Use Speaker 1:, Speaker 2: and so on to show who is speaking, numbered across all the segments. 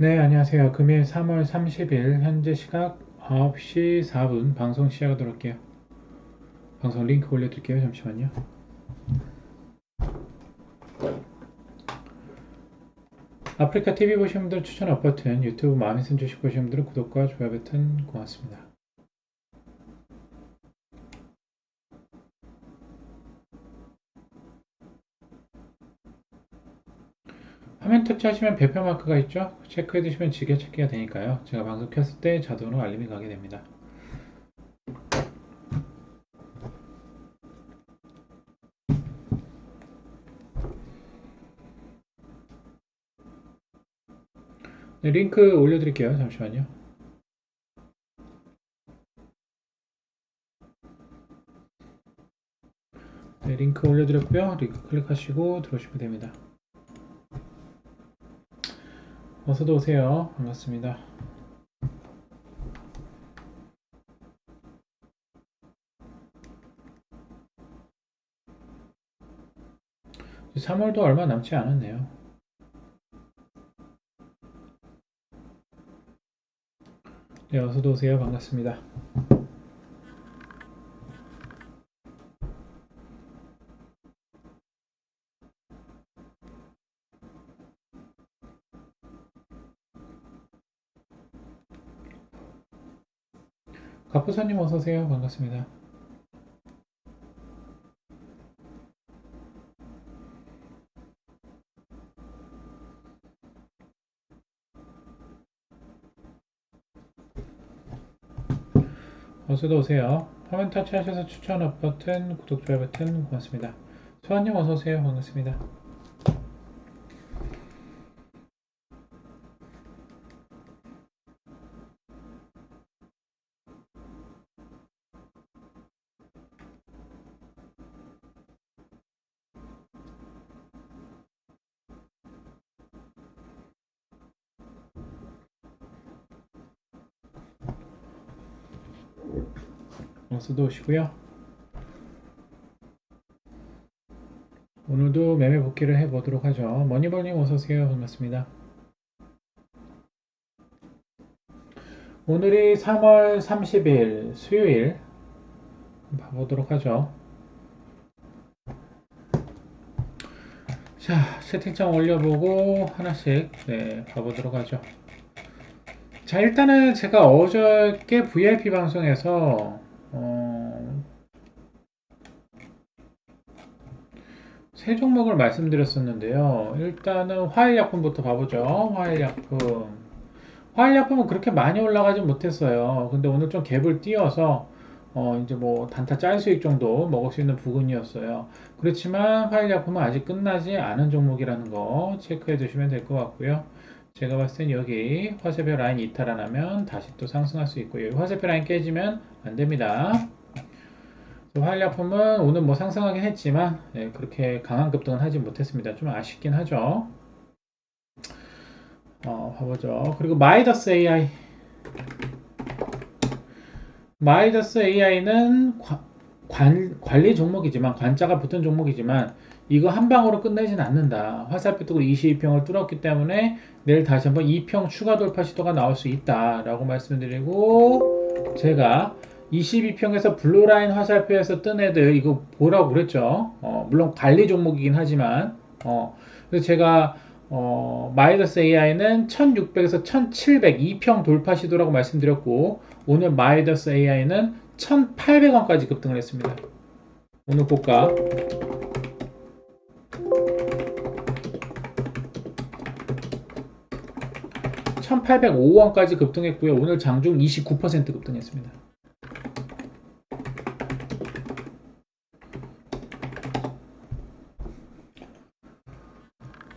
Speaker 1: 네, 안녕하세요. 금일 3월 30일 현재 시각 9시 4분 방송 시작하도록 할게요. 방송 링크 올려드릴게요. 잠시만요. 아프리카 TV 보시는 분들 추천 업 버튼, 유튜브 마음에 선 주식 보시는 분들은 구독과 좋아요 버튼 고맙습니다. 화면 터치하시면 배표 마크가 있죠? 체크해 두시면 지게 찾기가 되니까요. 제가 방송 켰을 때 자동으로 알림이 가게 됩니다. 네, 링크 올려드릴게요. 잠시만요. 네, 링크 올려드렸고요. 링크 클릭하시고 들어오시면 됩니다. 어서도 오세요. 반갑습니다. 이제 3월도 얼마 남지 않았네요. 네, 어서도 오세요. 반갑습니다. 갑부사님 어서 오세요. 반갑습니다. 어서도 오세요. 화면 터치하셔서 추천 업 버튼, 구독, 좋아요 버튼 고맙습니다. 소환님 어서 오세요. 반갑습니다. 어서도 오시고요. 오늘도 매매 복귀를 해보도록 하죠. 머니벌님 어서오세요. 반갑습니다. 오늘이 3월 30일 수요일 봐보도록 하죠. 자, 채팅창 올려보고 하나씩 네, 봐보도록 하죠. 자, 일단은 제가 어저께 VIP 방송에서 어, 세 종목을 말씀드렸었는데요. 일단은 화일약품부터 봐보죠. 화일약품. 화일약품은 그렇게 많이 올라가진 못했어요. 근데 오늘 좀 갭을 띄어서 어, 이제 뭐 단타 짤 수익 정도 먹을 수 있는 부분이었어요. 그렇지만 화일약품은 아직 끝나지 않은 종목이라는 거 체크해 두시면 될 것 같고요. 제가 봤을 땐 여기 화살표 라인 이탈하면 다시 또 상승할 수 있고요. 화살표 라인 깨지면 안 됩니다. 화일약품은 오늘 뭐 상승하긴 했지만 네, 그렇게 강한 급등은 하지 못했습니다. 좀 아쉽긴 하죠. 어, 봐보죠. 그리고 마이더스 AI. 마이더스 AI는 관, 관 리 종목이지만 관자가 붙은 종목이지만 이거 한 방으로 끝내진 않는다. 화살표 뜨고 22평을 뚫었기 때문에 내일 다시 한번 2평 추가 돌파 시도가 나올 수 있다 라고 말씀드리고 제가 22평에서 블루라인 화살표에서 뜬 애들 이거 보라고 그랬죠. 어, 물론 관리 종목이긴 하지만 어, 그래서 제가 어, 마이더스 AI는 1600에서 1700 2평 돌파 시도라고 말씀드렸고 오늘 마이더스 AI는 1800원까지 급등을 했습니다. 오늘 고가 1805원까지 급등했고요. 오늘 장중 29% 급등했습니다.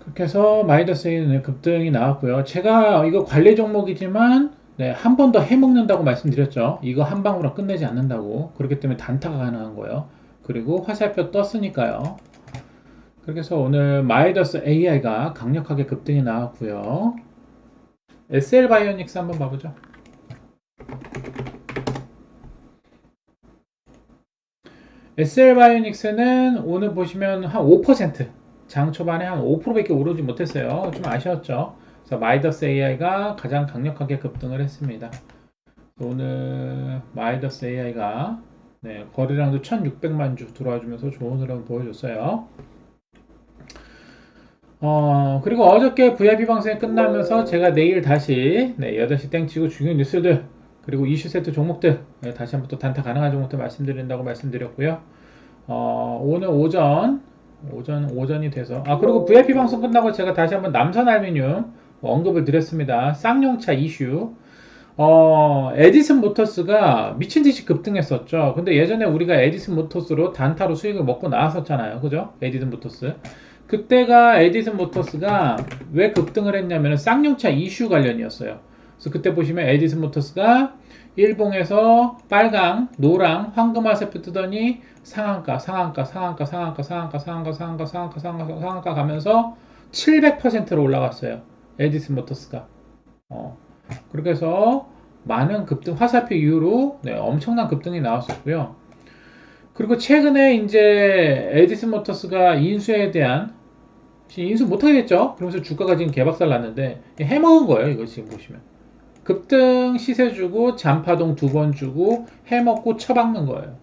Speaker 1: 그렇게 해서 마이더스에는 급등이 나왔고요. 제가 이거 관리 종목이지만 네, 한 번 더 해먹는다고 말씀드렸죠. 이거 한 방으로 끝내지 않는다고. 그렇기 때문에 단타가 가능한 거예요. 그리고 화살표 떴으니까요. 그렇게 해서 오늘 마이더스 AI가 강력하게 급등이 나왔고요. SL 바이오닉스 한번 봐보죠. SL 바이오닉스는 오늘 보시면 한 5%, 장 초반에 한 5%밖에 오르지 못했어요. 좀 아쉬웠죠. 그래서 마이더스 AI가 가장 강력하게 급등을 했습니다. 오늘 마이더스 AI가 네, 거래량도 1600만 주 들어와주면서 좋은 흐름 보여줬어요. 어, 그리고 어저께 VIP 방송이 끝나면서 제가 내일 다시 네, 8시 땡치고 중요한 뉴스들 그리고 이슈 세트 종목들 네, 다시 한번 또 단타 가능한 종목들 말씀드린다고 말씀드렸고요. 어, 오늘 오전 오전 오전이 돼서 아 그리고 VIP 방송 끝나고 제가 다시 한번 남선 알미늄 언급을 드렸습니다. 쌍용차 이슈. 어, 에디슨 모터스가 미친 듯이 급등했었죠. 근데 예전에 우리가 에디슨 모터스로 단타로 수익을 먹고 나왔었잖아요. 그죠? 에디슨 모터스. 그때가 에디슨 모터스가 왜 급등을 했냐면 쌍용차 이슈 관련이었어요. 그래서 그때 보시면 에디슨 모터스가 일봉에서 빨강, 노랑, 황금화살표 뜨더니 상한가, 상한가, 상한가, 상한가, 상한가, 상한가, 상한가, 상한가, 상한가, 상한가 가면서 700%로 올라갔어요. 에디슨 모터스가. 어. 그렇게 해서 많은 급등, 화살표 이후로 네, 엄청난 급등이 나왔었고요. 그리고 최근에 이제 에디슨 모터스가 인수에 대한 인수 못하겠죠? 그러면서 주가가 지금 개박살 났는데 해먹은 거예요. 이거 지금 보시면. 급등 시세 주고 잔파동 두 번 주고 해먹고 처박는 거예요.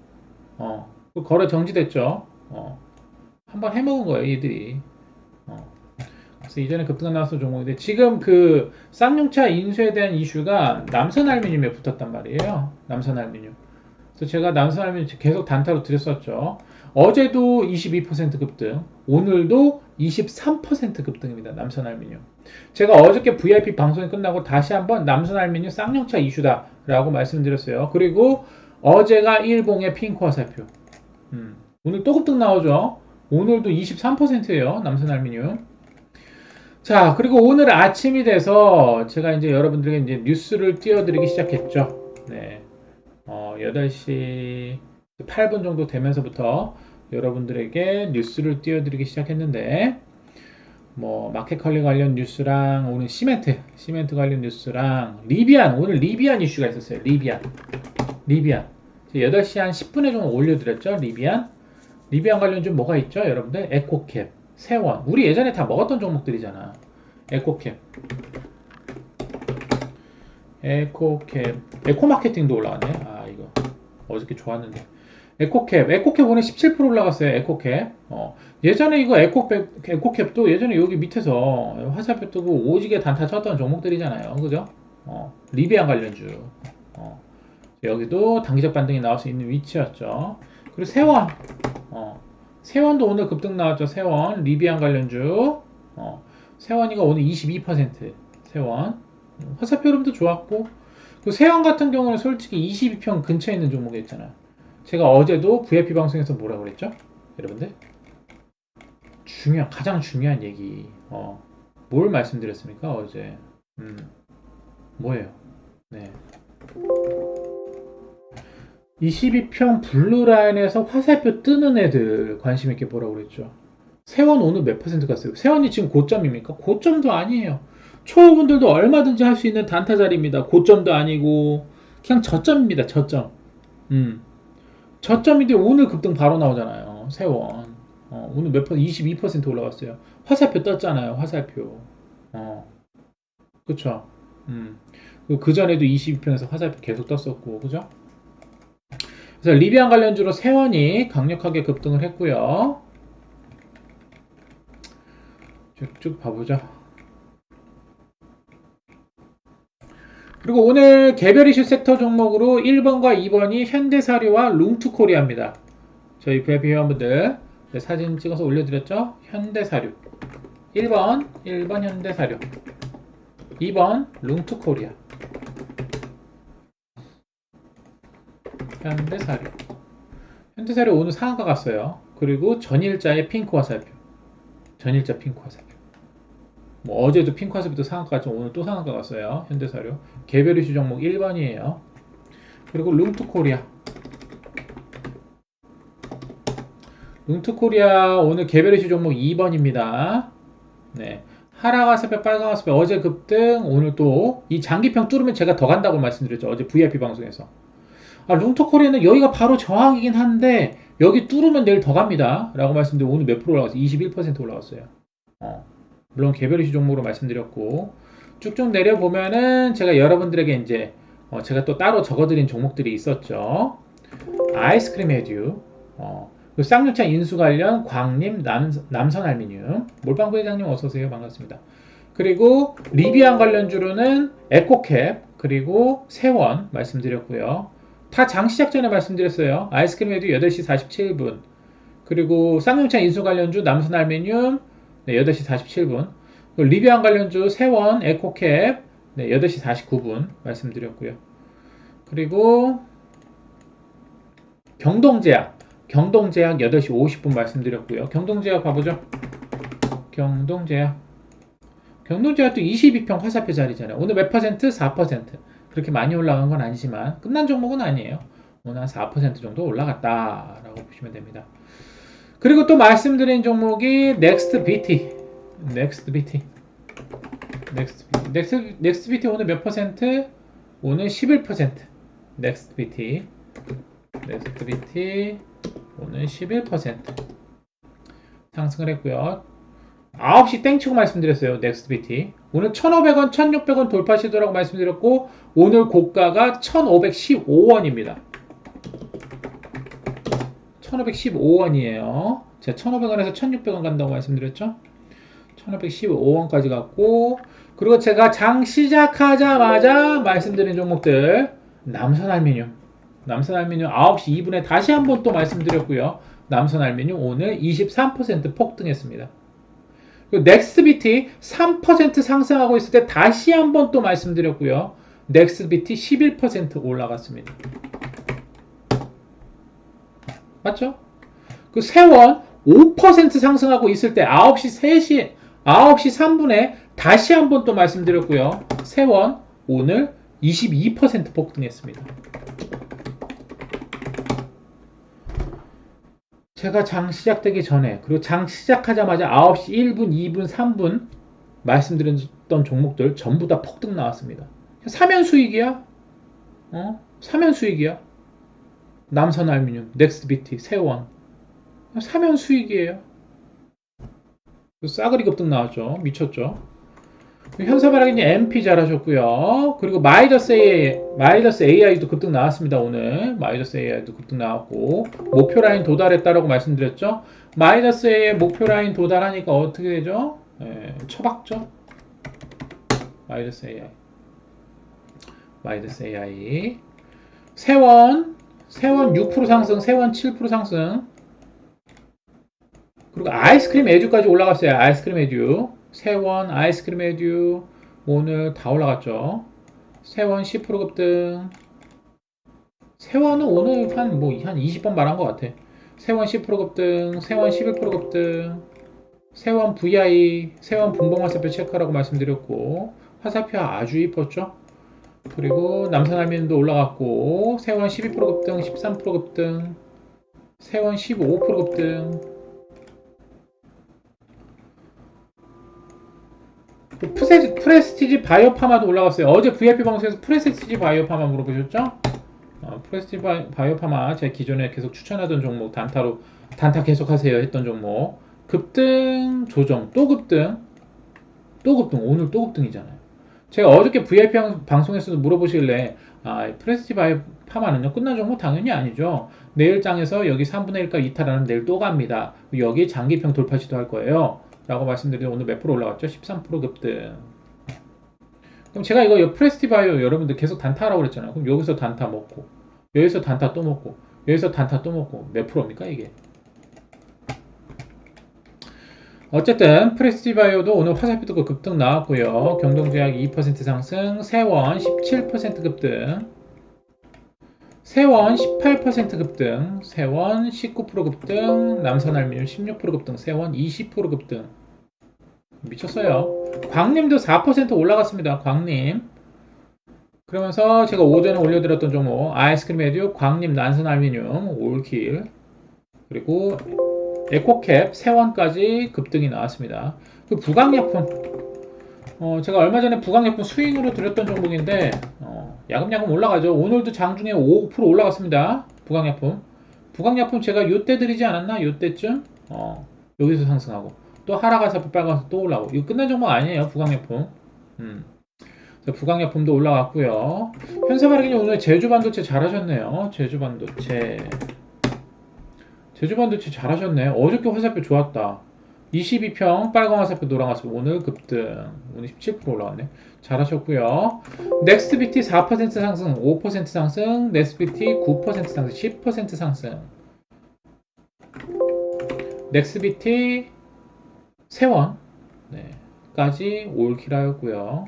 Speaker 1: 어. 그 거래 정지됐죠. 어. 한번 해먹은 거예요. 얘들이. 어. 그래서 이전에 급등가 나왔던 종목인데 지금 그 쌍용차 인수에 대한 이슈가 남선 알루미늄에 붙었단 말이에요. 남선 알루미늄. 그래서 제가 남선 알루미늄 계속 단타로 드렸었죠. 어제도 22% 급등, 오늘도 23% 급등입니다. 남선 알루미늄. 제가 어저께 VIP 방송이 끝나고 다시 한번 남선 알루미늄 쌍용차 이슈다라고 말씀드렸어요. 그리고 어제가 일봉의 핑크 화살표. 음, 오늘 또 급등 나오죠. 오늘도 23%예요. 남선 알루미늄. 자, 그리고 오늘 아침이 돼서 제가 이제 여러분들에게 이제 뉴스를 띄워드리기 시작했죠. 네. 어, 8시 8분 정도 되면서부터 여러분들에게 뉴스를 띄워드리기 시작했는데, 뭐, 마켓컬리 관련 뉴스랑 오늘 시멘트, 시멘트 관련 뉴스랑 리비안, 오늘 리비안 이슈가 있었어요. 리비안. 리비안. 8시 한 10분에 좀 올려드렸죠. 리비안. 리비안 관련 좀 뭐가 있죠? 여러분들? 에코캡. 세원. 우리 예전에 다 먹었던 종목들이잖아. 에코캡. 에코캡. 에코마케팅도 올라왔네. 아, 이거. 어저께 좋았는데. 에코캡. 에코캡 오늘 17% 올라갔어요. 에코캡. 어. 예전에 이거 에코캡, 에코캡도 예전에 여기 밑에서 화살표 뜨고 오지게 단타 쳤던 종목들이잖아요. 그죠? 어. 리비안 관련주. 어. 여기도 단기적 반등이 나올 수 있는 위치였죠. 그리고 세원. 어. 세원도 오늘 급등 나왔죠. 세원 리비안 관련주. 어, 세원이가 오늘 22% 세원. 음, 화살표 흐름도 좋았고. 그 세원 같은 경우는 솔직히 22평 근처에 있는 종목이었잖아요. 제가 어제도 VIP 방송에서 뭐라 그랬죠? 여러분들? 중요한 가장 중요한 얘기. 어. 뭘 말씀드렸습니까? 어제. 음. 뭐예요? 네. 22평 블루라인에서 화살표 뜨는 애들 관심 있게 보라고 그랬죠. 세원 오늘 몇 퍼센트 갔어요? 세원이 지금 고점입니까? 고점도 아니에요. 초보분들도 얼마든지 할 수 있는 단타 자리입니다. 고점도 아니고 그냥 저점입니다. 저점. 음. 저점인데 오늘 급등 바로 나오잖아요. 세원. 어, 오늘 몇 퍼센트? 22% 올라갔어요. 화살표 떴잖아요. 화살표. 어. 그쵸? 음. 그 전에도 22평에서 화살표 계속 떴었고, 그죠? 그래서 리비안 관련주로 세원이 강력하게 급등을 했고요. 쭉쭉 봐보죠. 그리고 오늘 개별 이슈 섹터 종목으로 1번과 2번이 현대사료와 룽투코리아입니다. 저희 VIP 회원분들 사진 찍어서 올려드렸죠? 현대사료 1번 1번 현대사료 2번 룽투코리아 현대사료. 현대사료 오늘 상한가 갔어요. 그리고 전일자의 핑크 화살표. 전일자 핑크 화살표. 뭐 어제도 핑크 화살표도 상한가 갔죠. 오늘 또 상한가 갔어요. 현대사료. 개별 이슈 종목 1번이에요. 그리고 룽투코리아. 룽투코리아 오늘 개별 이슈 종목 2번입니다. 네. 하락 화살표, 빨강 화살표 어제 급등, 오늘 또 이 장기평 뚫으면 제가 더 간다고 말씀드렸죠. 어제 VIP 방송에서. 아, 룽터코리아는 여기가 바로 저항이긴 한데 여기 뚫으면 내일 더 갑니다. 라고 말씀드리고 오늘 몇 프로 올라갔어요? 21% 올라갔어요. 어. 물론 개별 이슈 종목으로 말씀드렸고 쭉쭉 내려보면은 제가 여러분들에게 이제 어, 제가 또 따로 적어드린 종목들이 있었죠. 아이스크림 해듀, 어, 그 쌍용차 인수 관련 광림 남, 남선 알미늄, 몰빵 부 회장님 어서오세요. 반갑습니다. 그리고 리비안 관련주로는 에코캡, 그리고 세원 말씀드렸고요. 다 장 시작 전에 말씀드렸어요. 아이스크림 해듀 8시 47분. 그리고 쌍용차 인수 관련주 남선 알미늄 네, 8시 47분. 리비안 관련주 세원, 에코캡 네, 8시 49분 말씀드렸고요. 그리고 경동제약, 경동제약 8시 50분 말씀드렸고요. 경동제약 봐보죠. 경동제약. 경동제약도 22평 화살표 자리잖아요. 오늘 몇 퍼센트? 4%. 그렇게 많이 올라간 건 아니지만 끝난 종목은 아니에요. 오늘 한 4% 정도 올라갔다라고 보시면 됩니다. 그리고 또 말씀드린 종목이 넥스트 BT. 넥스트 BT. 넥스트 BT. 넥스트, 넥스트 BT 오늘 몇 퍼센트? 오늘 11%. 넥스트 BT. 넥스트 BT 오늘 11% 상승을 했고요. 9시 땡치고 말씀드렸어요. 넥스트 BT. 오늘 1,500원, 1,600원 돌파 시도라고 말씀드렸고 오늘 고가가 1,515원입니다. 1,515원이에요. 제가 1,500원에서 1,600원 간다고 말씀드렸죠? 1,515원까지 갔고 그리고 제가 장 시작하자마자 말씀드린 종목들 남선 알미늄 남선 알미늄 9시 2분에 다시 한번 또 말씀드렸고요. 남선 알미늄 오늘 23% 폭등했습니다. 넥스비티 3% 상승하고 있을 때 다시 한번 또 말씀드렸고요. 넥스비티 11% 올라갔습니다. 맞죠? 그 세원 5% 상승하고 있을 때 9시 3시 9시 3분에 다시 한번 또 말씀드렸고요. 세원 오늘 22% 폭등했습니다. 제가 장 시작되기 전에 그리고 장 시작하자마자 9시 1분, 2분, 3분 말씀드렸던 종목들 전부 다 폭등 나왔습니다. 사면 수익이야? 어? 사면 수익이야? 남선 알미늄, 넥스비티, 세원 사면 수익이에요. 싸그리 급등 나왔죠. 미쳤죠. 현사바라기님 MP 잘하셨고요. 그리고 마이더스 AI, 마이더스 AI도 급등 나왔습니다. 오늘 마이더스 AI도 급등 나왔고 목표 라인 도달했다라고 말씀드렸죠. 마이더스 AI 목표 라인 도달하니까 어떻게 되죠? 예, 처박죠. 마이더스 AI, 마이더스 AI, 세원, 세원 6% 상승, 세원 7% 상승. 그리고 아이스크림 에듀까지 올라갔어요. 아이스크림 에듀. 세원, 아이스크림 에듀 오늘 다 올라갔죠. 세원 10% 급등. 세원은 오늘 한 뭐 한 20번 말한 것 같아. 세원 10% 급등, 세원 11% 급등, 세원 VI, 세원 분봉 화살표 체크하라고 말씀드렸고 화살표 아주 이뻤죠. 그리고 남산알미늄도 올라갔고 세원 12% 급등, 13% 급등, 세원 15% 급등. 그 프레, 프레스티지 바이오 파마도 올라갔어요. 어제 VIP 방송에서 프레스티지 바이오 파마 물어보셨죠? 어, 프레스티지 바이, 바이오파마 제가 기존에 계속 추천하던 종목 단타로 단타 계속하세요 했던 종목 급등 조정 또 급등 또 급등 오늘 또 급등이잖아요. 제가 어저께 VIP 방송에서도 물어보실래 아, 프레스티지 바이오파마는요 끝난 종목 당연히 아니죠. 내일 장에서 여기 3분의 1가 이탈하는 내일 또 갑니다. 여기 장기평 돌파 시도할 거예요. 라고 말씀드리면 오늘 몇 프로 올라갔죠? 13% 급등. 그럼 제가 이거 프레스티 바이오 여러분들 계속 단타라고 그랬잖아요. 그럼 여기서 단타 먹고, 여기서 단타 또 먹고, 여기서 단타 또 먹고, 몇 프로입니까, 이게? 어쨌든 프레스티바이오도 오늘 화살표 뜨고 급등 나왔고요. 경동제약 2% 상승, 세원 17% 급등, 세원 18% 급등, 세원 19% 급등, 남선알미늄 16% 급등, 세원 20% 급등. 미쳤어요. 광림도 4% 올라갔습니다. 광림. 그러면서 제가 오전에 올려드렸던 종목 아이스크림 에듀, 광림, 난선알미늄, 올킬 그리고 에코캡, 세원까지 급등이 나왔습니다. 그 부강약품 어, 제가 얼마 전에 부강약품 스윙으로 드렸던 종목인데 어, 야금야금 올라가죠. 오늘도 장중에 5% 올라갔습니다. 부강약품. 부강약품 제가 요때 드리지 않았나? 요때쯤? 어, 여기서 상승하고 또 하락가서 빨간서 또 올라오고 이거 끝난 종목 아니에요. 부강약품. 음. 부강약품도 올라갔고요. 현사발행님 오늘 제주반도체 잘하셨네요. 제주반도체. 제주반도체 잘하셨네. 어저께 화살표 좋았다. 22평 빨간 화살표 노란 화살표 오늘 급등. 오늘 17% 올라왔네. 잘하셨고요. 넥스트비티 4% 상승, 5% 상승, 넥스트비티 9% 상승, 10% 상승. 넥스비티 세원 네, 까지 올킬하였고요.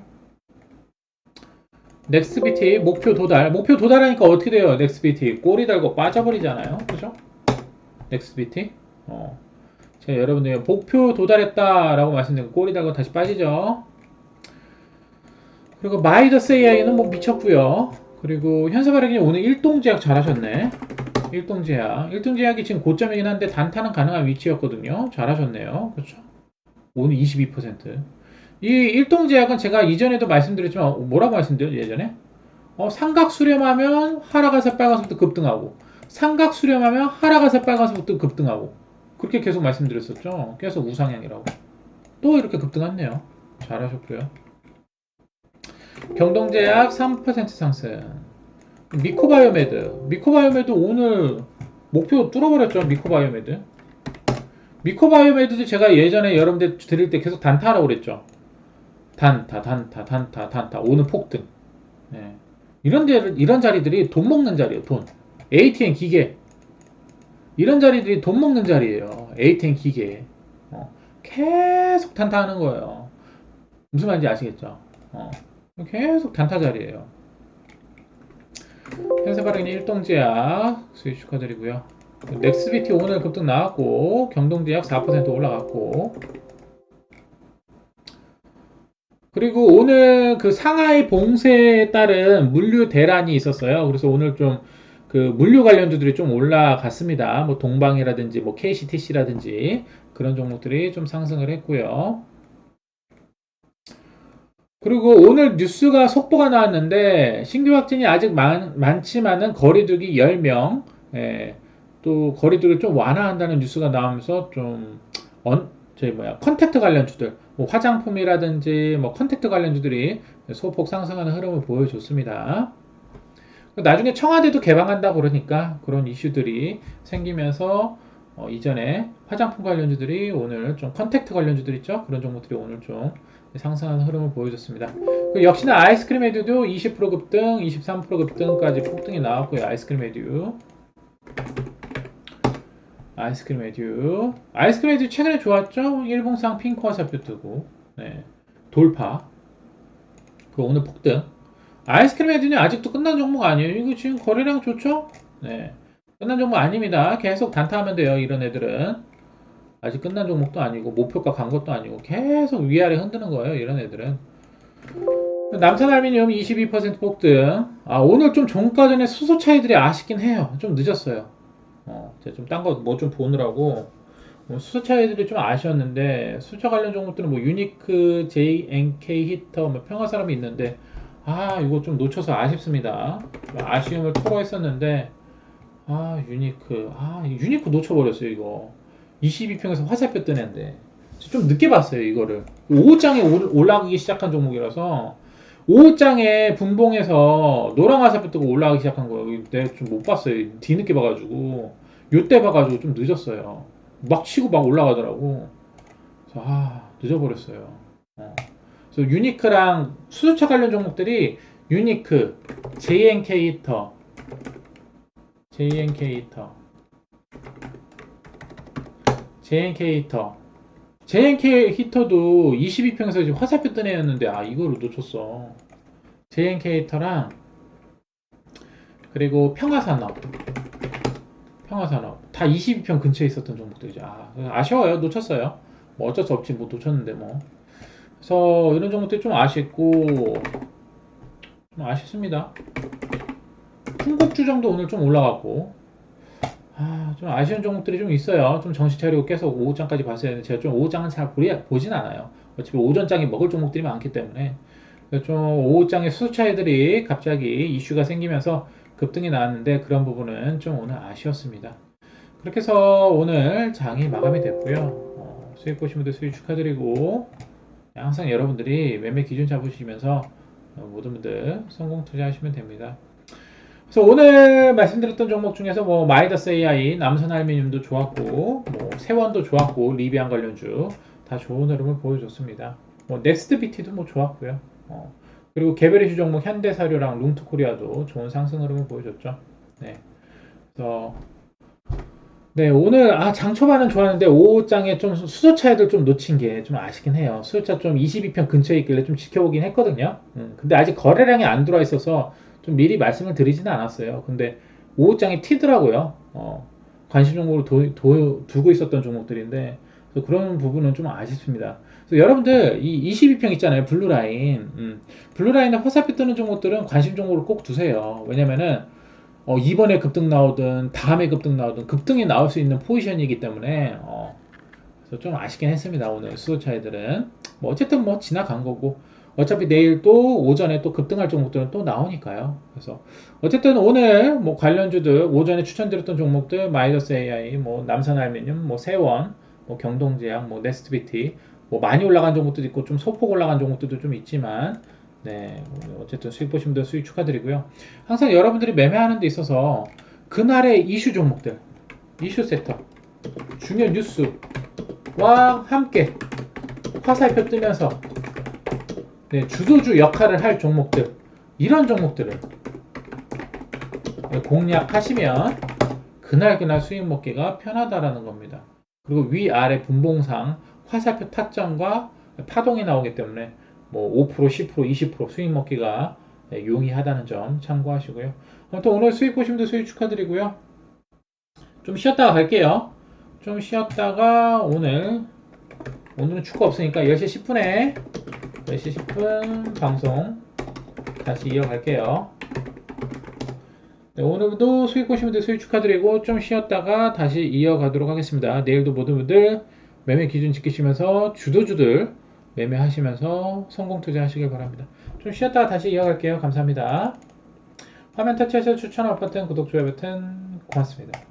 Speaker 1: 넥스비티 목표 도달 목표 도달하니까 어떻게 돼요? 넥스비티 꼬리 달고 빠져버리잖아요. 그죠? 넥스비티 어. 제가 여러분들 목표 도달했다 라고 말씀드리고 꼬리 달고 다시 빠지죠. 그리고 마이더스 AI는 뭐 미쳤고요. 그리고 현사발행이 오늘 일동제약 잘하셨네. 일동제약. 일동제약이 지금 고점이긴 한데 단타는 가능한 위치였거든요. 잘하셨네요. 그렇죠? 오늘 22%. 이 일동제약은 제가 이전에도 말씀드렸지만 뭐라고 말씀드렸죠 예전에? 어, 삼각 수렴하면 하락해서 빨간색부터 급등하고 삼각 수렴하면 하락해서 빨간색부터 급등하고 그렇게 계속 말씀드렸었죠. 계속 우상향이라고. 또 이렇게 급등했네요. 잘하셨고요. 경동제약 3% 상승. 미코바이오메드. 미코바이오메드 오늘 목표 뚫어버렸죠. 미코바이오메드. 미코바이오메드도 제가 예전에 여러분들 드릴 때 계속 단타라고 그랬죠. 단타, 단타, 단타, 단타. 오늘 폭등. 네. 이런 데 이런 자리들이 돈 먹는 자리예요. 돈. ATM 기계. 이런 자리들이 돈 먹는 자리예요. ATM 기계. 어. 계속 단타하는 거예요. 무슨 말인지 아시겠죠? 어. 계속 단타 자리예요. 현세발행이 일동제약 수익 축하드리고요. 넥스비티 오늘 급등 나왔고 경동제약 4% 올라갔고 그리고 오늘 그 상하이 봉쇄에 따른 물류 대란이 있었어요. 그래서 오늘 좀 그 물류 관련주들이 좀 올라갔습니다. 뭐 동방이라든지 뭐 KCTC라든지 그런 종목들이 좀 상승을 했고요. 그리고 오늘 뉴스가 속보가 나왔는데 신규 확진이 아직 많, 많지만은 거리두기 10명 예, 또 거리두기를 좀 완화한다는 뉴스가 나오면서 좀 언, 저희 뭐야 컨택트 관련주들 뭐 화장품이라든지 뭐 컨택트 관련주들이 소폭 상승하는 흐름을 보여줬습니다. 나중에 청와대도 개방한다 그러니까 그런 이슈들이 생기면서 어, 이전에 화장품 관련주들이 오늘 좀 컨택트 관련주들 있죠 그런 종목들이 오늘 좀 상승하는 흐름을 보여줬습니다. 그 역시나 아이스크림 에듀도 20% 급등, 23% 급등까지 폭등이 나왔고요. 아이스크림 에듀. 아이스크림 에듀. 아이스크림 에듀 최근에 좋았죠? 일봉상 핑크 화살표 뜨고. 네. 돌파. 그 오늘 폭등. 아이스크림 에듀는 아직도 끝난 종목 아니에요. 이거 지금 거래량 좋죠? 네. 끝난 종목 아닙니다. 계속 단타하면 돼요. 이런 애들은. 아직 끝난 종목도 아니고 목표가 간 것도 아니고 계속 위아래 흔드는 거예요. 이런 애들은. 남산 알미늄 22% 폭등. 아 오늘 좀 종가 전에 수소 차이들이 아쉽긴 해요. 좀 늦었어요. 어, 제가 좀 딴 거 뭐 좀 보느라고 어, 수소 차이들이 좀 아쉬웠는데 수차 관련 종목들은 뭐 유니크, JNK 히터, 뭐 평화사람이 있는데 아 이거 좀 놓쳐서 아쉽습니다. 아쉬움을 토로했었는데 아 유니크. 아 유니크 놓쳐버렸어요 이거. 22평에서 화살표 뜨는데. 좀 늦게 봤어요 이거를. 5장에 올라가기 시작한 종목이라서 5장에 분봉에서 노란 화살표 뜨고 올라가기 시작한 거예요. 내가 좀못 봤어요. 뒤늦게 봐가지고. 요때 봐가지고 좀 늦었어요. 막 치고 막 올라가더라고. 아 늦어버렸어요. 어. 그래서 유니크랑 수소차 관련 종목들이 유니크, JNK 히터 JNK 히터 JNK 히터. JNK 히터도 22평에서 지금 화살표 뜬 애였는데, 아, 이거를 놓쳤어. JNK 히터랑, 그리고 평화산업. 평화산업. 다 22평 근처에 있었던 종목들이죠. 아, 아쉬워요. 놓쳤어요. 뭐 어쩔 수 없지. 뭐 놓쳤는데 뭐. 그래서 이런 종목들이 좀 아쉽고, 좀 아쉽습니다. 풍국주 정도 오늘 좀 올라갔고, 아, 좀 아쉬운 종목들이 좀 있어요. 좀 정신 차리고 계속 오후장까지 봤어야 되는데, 제가 좀 오후장은 잘 보리, 보진 않아요. 어차피 오전장에 먹을 종목들이 많기 때문에. 좀 오후장에 수차애들이 갑자기 이슈가 생기면서 급등이 나왔는데, 그런 부분은 좀 오늘 아쉬웠습니다. 그렇게 해서 오늘 장이 마감이 됐고요. 어, 수익 보신 분들 수익 축하드리고, 항상 여러분들이 매매 기준 잡으시면서 어, 모든 분들 성공 투자하시면 됩니다. 그래서 오늘 말씀드렸던 종목 중에서 뭐 마이더스 AI, 남선 알미늄도 좋았고, 뭐 세원도 좋았고, 리비안 관련주 다 좋은 흐름을 보여줬습니다. 뭐 넥스트 BT도 뭐 좋았고요. 어, 그리고 개별 이슈 종목 현대사료랑 룽투코리아도 좋은 상승 흐름을 보여줬죠. 네. 그래서 네 오늘 아 장 초반은 좋았는데 5장에 좀 수소차애들 좀 놓친 게 좀 아쉽긴 해요. 수소차 좀 22편 근처에 있길래 좀 지켜보긴 했거든요. 음, 근데 아직 거래량이 안 들어와 있어서 좀 미리 말씀을 드리지는 않았어요. 근데 5장이 튀더라고요. 어, 관심 종목으로 도- 도- 두고 있었던 종목들인데 그런 부분은 좀 아쉽습니다. 여러분들 이 22평 있잖아요. 블루라인. 음, 블루라인에 화살표 뜨는 종목들은 관심 종목으로 꼭 두세요. 왜냐면은 어, 이번에 급등 나오든 다음에 급등 나오든 급등이 나올 수 있는 포지션이기 때문에 어, 그래서 좀 아쉽긴 했습니다. 오늘 수소차이들은 뭐 어쨌든 뭐 지나간 거고 어차피 내일 또 오전에 또 급등할 종목들은 또 나오니까요. 그래서 어쨌든 오늘 뭐 관련주들 오전에 추천드렸던 종목들 마이더스 AI, 뭐 남산 알미늄, 뭐 세원, 뭐 경동제약, 뭐 네스트비티 뭐 많이 올라간 종목도 있고 좀 소폭 올라간 종목들도 좀 있지만 네 어쨌든 수익 분들 수익 축하드리고요. 항상 여러분들이 매매하는 데 있어서 그날의 이슈 종목들, 이슈 세터, 중요한 뉴스와 함께 화살표 뜨면서 네, 주도주 역할을 할 종목들 이런 종목들을 네, 공략하시면 그날 그날 수익 먹기가 편하다라는 겁니다. 그리고 위아래 분봉상 화살표 타점과 파동이 나오기 때문에 뭐 5%, 10%, 20% 수익 먹기가 네, 용이하다는 점 참고하시고요. 아무튼 오늘 수익 분들 수익 축하드리고요. 좀 쉬었다가 갈게요. 좀 쉬었다가 오늘 오늘은 축구 없으니까 10시 10분에 10시 10분 방송 다시 이어갈게요. 네, 오늘도 수익 보신 분들 수익 축하드리고 좀 쉬었다가 다시 이어가도록 하겠습니다. 내일도 모든 분들 매매 기준 지키시면서 주도주들 매매하시면서 성공 투자하시길 바랍니다. 좀 쉬었다가 다시 이어갈게요. 감사합니다. 화면 터치해서 추천 버튼, 구독, 좋아요 버튼 고맙습니다.